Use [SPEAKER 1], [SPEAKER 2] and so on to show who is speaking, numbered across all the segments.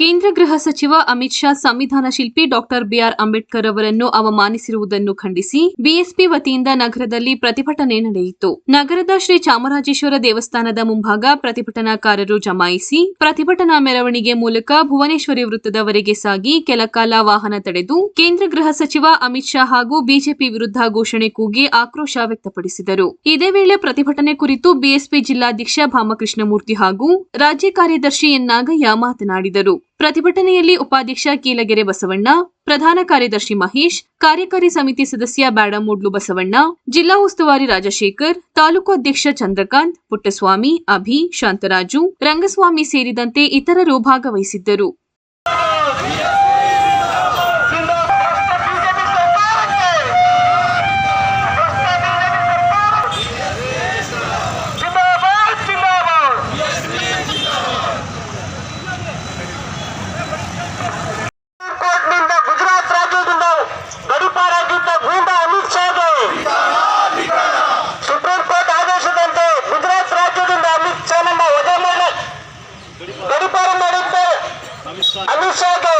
[SPEAKER 1] ಕೇಂದ್ರ ಗೃಹ ಸಚಿವ ಅಮಿತ್ ಶಾ ಸಂವಿಧಾನ ಶಿಲ್ಪಿ ಡಾಕ್ಟರ್ ಬಿಆರ್ ಅಂಬೇಡ್ಕರ್ ಅವರನ್ನು ಅವಮಾನಿಸಿರುವುದನ್ನು ಖಂಡಿಸಿ ಬಿಎಸ್ಪಿ ವತಿಯಿಂದ ನಗರದಲ್ಲಿ ಪ್ರತಿಭಟನೆ ನಡೆಯಿತು. ನಗರದ ಶ್ರೀ ಚಾಮರಾಜೇಶ್ವರ ದೇವಸ್ಥಾನದ ಮುಂಭಾಗ ಪ್ರತಿಭಟನಾಕಾರರು ಜಮಾಯಿಸಿ ಪ್ರತಿಭಟನಾ ಮೆರವಣಿಗೆ ಮೂಲಕ ಭುವನೇಶ್ವರಿ ವೃತ್ತದವರೆಗೆ ಸಾಗಿ ಕೆಲಕಾಲ ವಾಹನ ತಡೆದು ಕೇಂದ್ರ ಗೃಹ ಸಚಿವ ಅಮಿತ್ ಶಾ ಹಾಗೂ ಬಿಜೆಪಿ ವಿರುದ್ಧ ಘೋಷಣೆ ಕೂಗಿ ಆಕ್ರೋಶ ವ್ಯಕ್ತಪಡಿಸಿದರು. ಇದೇ ವೇಳೆ ಪ್ರತಿಭಟನೆ ಕುರಿತು ಬಿಎಸ್ಪಿ ಜಿಲ್ಲಾಧ್ಯಕ್ಷ ಭಾಮಕೃಷ್ಣಮೂರ್ತಿ ಹಾಗೂ ರಾಜ್ಯ ಕಾರ್ಯದರ್ಶಿ ಎನ್ ನಾಗಯ್ಯ ಮಾತನಾಡಿದರು. ಪ್ರತಿಭಟನೆಯಲ್ಲಿ ಉಪಾಧ್ಯಕ್ಷ ಕೀಲಗೆರೆ ಬಸವಣ್ಣ, ಪ್ರಧಾನ ಕಾರ್ಯದರ್ಶಿ ಮಹೇಶ್, ಕಾರ್ಯಕಾರಿ ಸಮಿತಿ ಸದಸ್ಯ ಬ್ಯಾಡಮೂಡ್ಲು ಬಸವಣ್ಣ, ಜಿಲ್ಲಾ ಉಸ್ತುವಾರಿ ರಾಜಶೇಖರ್, ತಾಲೂಕು ಅಧ್ಯಕ್ಷ ಚಂದ್ರಕಾಂತ್, ಪುಟ್ಟಸ್ವಾಮಿ, ಅಭಿ, ಶಾಂತರಾಜು, ರಂಗಸ್ವಾಮಿ ಸೇರಿದಂತೆ ಇತರರು ಭಾಗವಹಿಸಿದ್ದರು.
[SPEAKER 2] ಅಮಿತ್ ಶಾಗೆ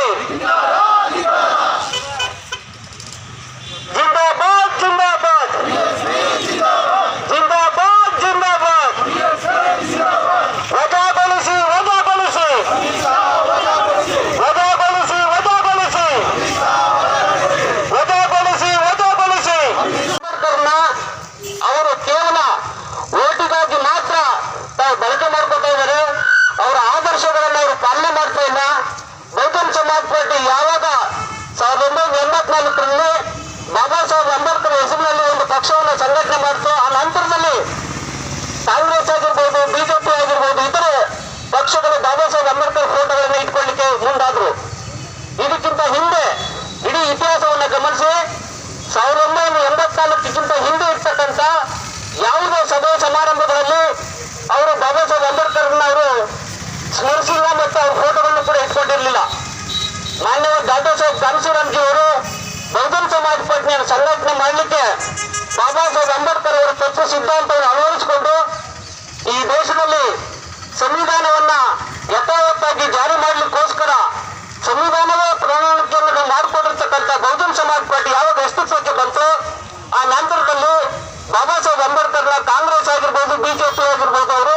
[SPEAKER 2] ಅಂಬೇಡ್ಕರ್ ಹೆಸರಿನಲ್ಲಿ ಒಂದು ಪಕ್ಷವನ್ನು ಸಂಘಟನೆ ಮಾಡ್ತು. ಆ ನಂತರದಲ್ಲಿ ಕಾಂಗ್ರೆಸ್ ಆಗಿರ್ಬೋದು, ಬಿಜೆಪಿ ಆಗಿರ್ಬೋದು, ಇತರೆ ಪಕ್ಷಗಳು ಬಾಬಾ ಸಾಹೇಬ್ ಅಂಬೇಡ್ಕರ್ ಫೋಟೋಗಳನ್ನು ಇಟ್ಕೊಳ್ಳಿಕ್ಕೆ ಮುಂದಾದ್ರು. ಇದಕ್ಕಿಂತ ಹಿಂದೆ ಇಡೀ ಇತಿಹಾಸವನ್ನು ಗಮನಿಸಿ, ಸಾವಿರದ ಒಂಬೈನೂರ ಎಂಬತ್ನಾಲ್ಕಕ್ಕಿಂತ ಹಿಂದೆ ಇರ್ತಕ್ಕಂಥ ಯಾವುದೇ ಸಭೆ ಸಮಾರಂಭಗಳಲ್ಲಿ ಅವರು ಬಾಬಾ ಸಾಹೇಬ್ ಅಂಬೇಡ್ಕರ್ನ ಅವರು ಸ್ಮರಿಸಿಲ್ಲ ಮತ್ತು ಅವ್ರ ಫೋಟೋಗಳನ್ನು ಕೂಡ ಇಟ್ಕೊಂಡಿರಲಿಲ್ಲ. ಮಾನ್ಯ ಬಾಬಾ ಸಾಹೇಬ್ ಕಾನ್ಸೂರಾಮ್ಜಿ ಅವರು ಬಹುಜನ್ ಸಮಾಜ್ ಪಾರ್ಟಿಯನ್ನು ಸಿದ್ಧಾಂತವನ್ನು ಅಳವಡಿಸಿಕೊಂಡು ಈ ದೇಶದಲ್ಲಿ ಸಂವಿಧಾನವನ್ನ ಯಥಾವತ್ತಾಗಿ ಜಾರಿ ಮಾಡಲಿಕ್ಕೋಸ್ಕರ ಸಂವಿಧಾನದ ಪ್ರಣಾಳಿಕೆಯನ್ನು ಮಾಡಿಕೊಂಡಿರ್ತಕ್ಕಂಥ ಬಹುಜನ ಸಮಾಜ ಪಾರ್ಟಿ ಯಾವಾಗ ಅಸ್ತಿತ್ವಕ್ಕೆ ಬಂತು ಆ ನಂತರದಲ್ಲಿ ಬಾಬಾ ಸಾಹೇಬ್ ಅಂಬೇಡ್ಕರ್ನ ಕಾಂಗ್ರೆಸ್ ಆಗಿರ್ಬೋದು, ಬಿಜೆಪಿ ಆಗಿರ್ಬೋದು, ಅವರು